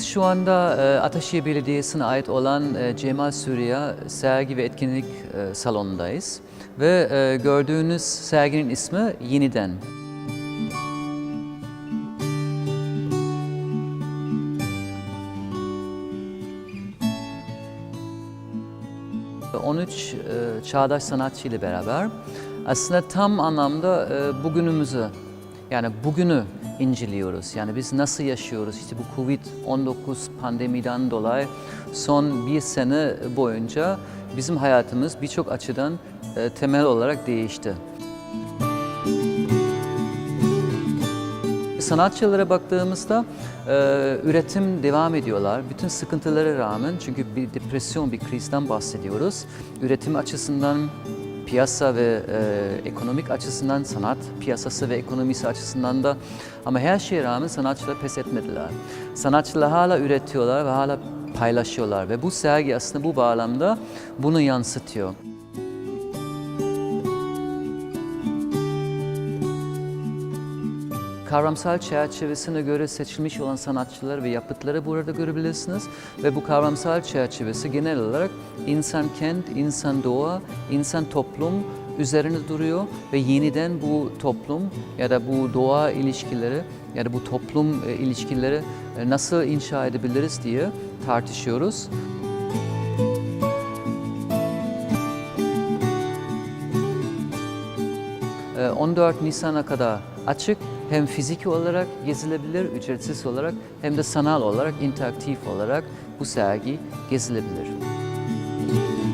şu anda e, Ataşehir Belediyesi'ne ait olan e, Cemal Süreyya Sergi ve Etkinlik e, Salonu'ndayız. Ve gördüğünüz serginin ismi Yeniden. Ve 13 e, çağdaş sanatçı ile beraber aslında tam anlamda bugünümüzü yani bugünü inceliyoruz. Yani biz nasıl yaşıyoruz? İşte bu Covid-19 pandemiden dolayı son bir sene boyunca bizim hayatımız birçok açıdan e, temel olarak değişti. Sanatçılara baktığımızda e, üretim devam ediyorlar. Bütün sıkıntılara rağmen çünkü bir depresyon, bir krizden bahsediyoruz. Üretim açısından, piyasa ve e, ekonomik açısından, sanat piyasası ve ekonomisi açısından da ama her şeye rağmen sanatçılar pes etmediler. Sanatçılar hala üretiyorlar ve hala paylaşıyorlar ve bu sergi aslında bu bağlamda bunu yansıtıyor. Kavramsal çerçevesine göre seçilmiş olan sanatçılar ve yapıtları burada görebilirsiniz. Ve bu kavramsal çerçevesi genel olarak insan kent, insan doğa, insan toplum üzerine duruyor ve yeniden bu toplum ya da bu doğa ilişkileri ya da bu toplum e, ilişkileri e, nasıl inşa edebiliriz diye tartışıyoruz. Ee, 14 Nisan'a kadar açık hem fiziki olarak gezilebilir, ücretsiz olarak hem de sanal olarak, interaktif olarak bu sergi gezilebilir. Müzik